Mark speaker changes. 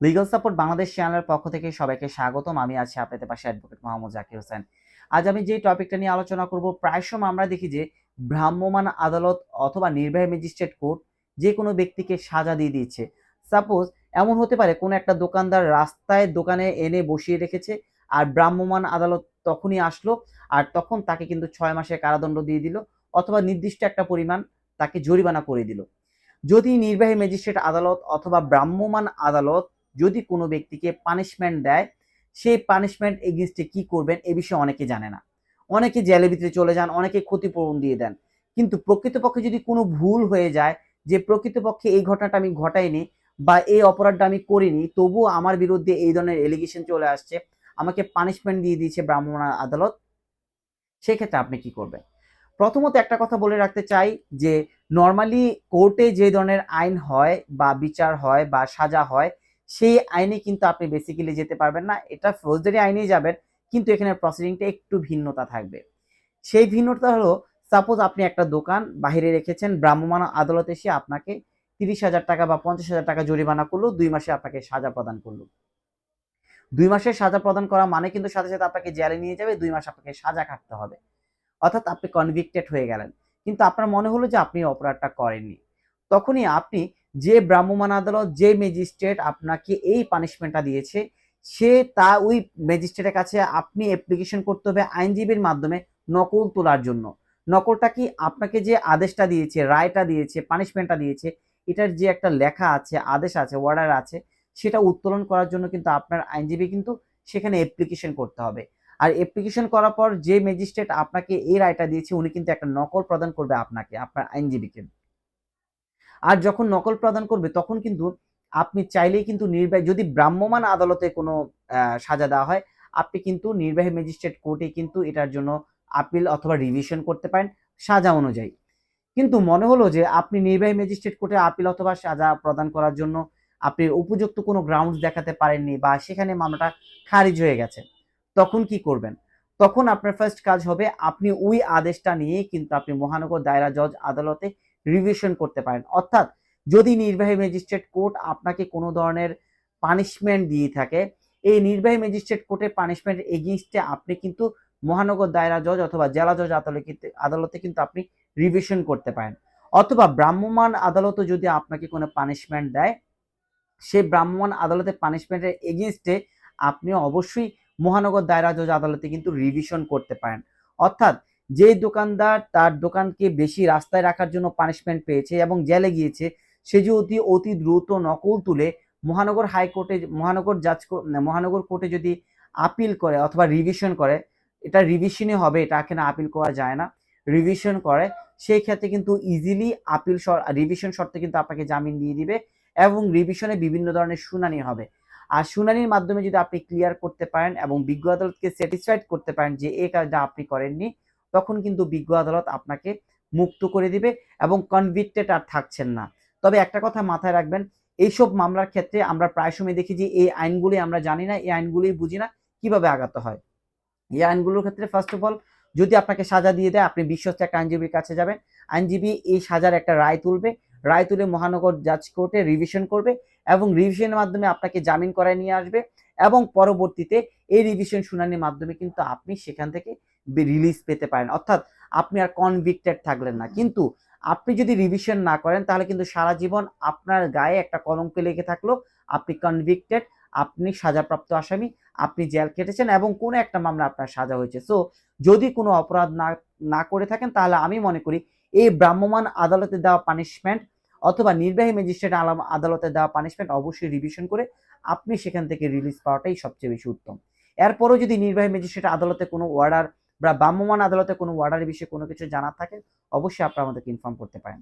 Speaker 1: Legal support Bangladesh চ্যানেলের পক্ষ থেকে সবাইকে স্বাগতম। আমি আছি আপনাদের পাশে অ্যাডভোকেট মোহাম্মদ জাকির হোসেন। আজ আমি যে টপিকটা নিয়ে আলোচনা করব, প্রায় সময় আমরা দেখি যে ভ্রাম্যমাণ আদালত অথবা নির্বাহী ম্যাজিস্ট্রেট কোর্ট যে কোনো ব্যক্তিকে সাজা দিয়ে দিচ্ছে সাপোজ এমন হতে পারে, কোনো একটা দোকানদার রাস্তায় দোকানে এনে বসিয়ে রেখেছে আর ভ্রাম্যমাণ আদালত তখনই আসলো আর তখন তাকে কিন্তু ছয় মাসের কারাদণ্ড দিয়ে দিল অথবা নির্দিষ্ট একটা পরিমাণ তাকে জরিমানা করে দিল। যদি নির্বাহী ম্যাজিস্ট্রেট আদালত অথবা ভ্রাম্যমাণ আদালত যদি কোনো ব্যক্তিকে পানিশমেন্ট দেয়, সেই পানিশমেন্ট এগেনস্টে কি করবেন এ বিষয়ে অনেকে জানে না। অনেকে জেলের ভিতরে চলে যান, অনেকে ক্ষতিপূরণ দিয়ে দেন। কিন্তু প্রকৃতপক্ষে যদি কোনো ভুল হয়ে যায়, যে প্রকৃতপক্ষে এই ঘটনাটা আমি ঘটাইনি বা এই অপরাধটা আমি করিনি, তবুও আমার বিরুদ্ধে এই ধরনের এলিগেশন চলে আসছে, আমাকে পানিশমেন্ট দিয়ে দিয়েছে ব্রাহ্মণ আদালত, সেক্ষেত্রে আপনি কি করবেন? প্রথমত একটা কথা বলে রাখতে চাই যে নর্মালি কোর্টে যে ধরনের আইন হয় বা বিচার হয় বা সাজা হয় সেই আইনে কিন্তু আপনি বেসিক্যালি যেতে পারবেন না। এটা ফৌজদারি আইনেই যাবেন, কিন্তু এখানে প্রসিডিংটা একটু ভিন্নতা থাকবে। সেই ভিন্নতা হলো সাপোজ আপনি একটা দোকান বাইরে রেখেছেন ভ্রাম্যমাণ আদালত এসে আপনাকে তিরিশ হাজার টাকা বা পঞ্চাশ হাজার টাকা জরিমানা করল, দুই মাসে আপনাকে সাজা প্রদান করল। দুই মাসের সাজা প্রদান করা মানে কিন্তু সাথে সাথে আপনাকে জেলে নিয়ে যাবে, দুই মাস আপনাকে সাজা কাটতে হবে। অর্থাৎ আপনি কনভিক্টেড হয়ে গেলেন। কিন্তু আপনার মনে হলো যে আপনি অপরাধটা করেননি। তখনই আপনি যে ভ্রাম্যমাণ আদালত, যে ম্যাজিস্ট্রেট আপনাকে এই পানিশমেন্টটা দিয়েছে, সে তা ওই ম্যাজিস্ট্রেটের কাছে আপনি অ্যাপ্লিকেশন করতে হবে আইনজীবীর মাধ্যমে নকল তোলার জন্য। নকলটা কি আপনাকে যে আদেশটা দিয়েছে, রায়টা দিয়েছে পানিশমেন্টটা দিয়েছে, এটার যে একটা লেখা আছে, আদেশ আছে অর্ডার আছে, সেটা উত্তোলন করার জন্য কিন্তু আপনার আইনজীবী কিন্তু সেখানে অ্যাপ্লিকেশন করতে হবে। আর অ্যাপ্লিকেশন করার পর যে ম্যাজিস্ট্রেট আপনাকে এই রায়টা দিয়েছে, উনি কিন্তু একটা নকল প্রদান করবে আপনাকে, আপনার আইনজীবীকে। আর যখন নকল প্রদান করবে, তখন কিন্তু আপনি চাইলেই কিন্তু নির্বাহী, যদি ভ্রাম্যমাণ আদালতে কোনো সাজা দেওয়া হয়, আপনি কিন্তু নির্বাহী ম্যাজিস্ট্রেট কোর্টে কিন্তু এটার জন্য আপিল অথবা রিভিশন করতে পারেন সাজা অনুযায়ী। কিন্তু মনে হলো যে আপনি নির্বাহী ম্যাজিস্ট্রেট কোর্টে আপিল অথবা সাজা প্রদান করার জন্য আপনি উপযুক্ত কোনো গ্রাউন্ডস দেখাতে পারেননি বা সেখানে মামলাটা খারিজ হয়ে গেছে, তখন কি করবেন? তখন আপনার ফার্স্ট কাজ হবে, আপনি ওই আদেশটা নিয়ে কিন্তু আপনি মহানগর দায়রা জজ আদালতে রিভিশন করতে পারেন। অর্থাৎ যদি নির্বাহী ম্যাজিস্ট্রেট কোর্ট আপনাকে কোনো ধরনের পানিশমেন্ট দিয়ে থাকে, এই নির্বাহী ম্যাজিস্ট্রেট কোর্টের পানিশমেন্ট এগেনস্টে আপনি কিন্তু মহানগর দায়রা জজ অথবা জেলা জজ আদালতে আদালতে কিন্তু আপনি রিভিশন করতে পারেন। অথবা ভ্রাম্যমাণ আদালতও যদি আপনাকে কোনো পানিশমেন্ট দেয়, সেই ভ্রাম্যমাণ আদালতের পানিশমেন্টের এগেনস্টে আপনি অবশ্যই মহানগর দায়রা জজ আদালতে কিন্তু রিভিশন করতে পারেন। অর্থাৎ যে দোকানদার তার দোকানকে বেশি রাস্তায় রাখার জন্য পানিশমেন্ট পেয়েছে এবং জেলে গিয়েছে, সে যদি অতি দ্রুত নকল তুলে মহানগর হাইকোর্টে, মহানগর জাজ মহানগর কোর্টে যদি আপিল করে অথবা রিভিশন করে, এটা রিভিশনই হবে, এটা এখানে আপিল করা যায় না। রিভিশন করে, সেই ক্ষেত্রে কিন্তু ইজিলি আপিল রিভিশন শর্তে কিন্তু আপনাকে জামিন দিয়ে দিবে এবং রিভিশনে বিভিন্ন ধরনের শুনানি হবে। আর শুনানির মাধ্যমে যদি আপনি ক্লিয়ার করতে পারেন এবং বিজ্ঞ আদালতকে স্যাটিসফাইড করতে পারেন যে এই কাজটা আপনি করেননি তখন কিন্তু বিজ্ঞ আদালত আপনাকে মুক্ত করে দিবে এবং কনভিক্টেড আর থাকছেন না। তবে একটা কথা মাথায় রাখবেন, এইসব মামলার ক্ষেত্রে আমরা প্রায় সময় দেখি যে এই আইনগুলি আমরা জানি না, এই আইনগুলি বুঝি না, কীভাবে আগাতে হয়। এই আইনগুলোর ক্ষেত্রে ফার্স্ট অফ অল যদি আপনাকে সাজা দিয়ে দেয়, আপনি বিশ্বস্ত একটা আইনজীবীর কাছে যাবেন। আইনজীবী এই সাজার একটা রায় তুলবে, রায় তুলে মহানগর জাজ কোর্টে রিভিশন করবে এবং রিভিশনের মাধ্যমে আপনাকে জামিন করায় নিয়ে আসবে এবং পরবর্তীতে এই রিভিশন শুনানির মাধ্যমে কিন্তু আপনি সেখান থেকে রিলিজ পেতে পারেন। অর্থাৎ আপনি আর কনভিক্টেড থাকলেন না। কিন্তু আপনি যদি রিভিশন না করেন, তাহলে কিন্তু সারা জীবন আপনার গায়ে একটা কলঙ্ক লেগে থাকল। আপনি কনভিক্টেড আপনি সাজাপ্রাপ্ত আসামি, আপনি জেল কেটেছেন এবং কোনো একটা মামলা আপনার সাজা হয়েছে। সো যদি কোনো অপরাধ না না করে থাকেন, তাহলে আমি মনে করি এই ভ্রাম্যমাণ আদালতে দেওয়া পানিশমেন্ট অথবা নির্বাহী ম্যাজিস্ট্রেট আদালতে দেওয়া পানিশমেন্ট অবশ্যই রিভিশন করে আপনি সেখান থেকে রিলিজ পাওয়াটাই সবচেয়ে বেশি উত্তম। এরপরও যদি নির্বাহী ম্যাজিস্ট্রেট আদালতে কোনো অর্ডার বা ভ্রাম্যমাণ আদালতে কোনো অর্ডারের বিষয়ে কোনো কিছু জানার থাকে, অবশ্যই আপনারা আমাদেরকে ইনফর্ম করতে পারেন।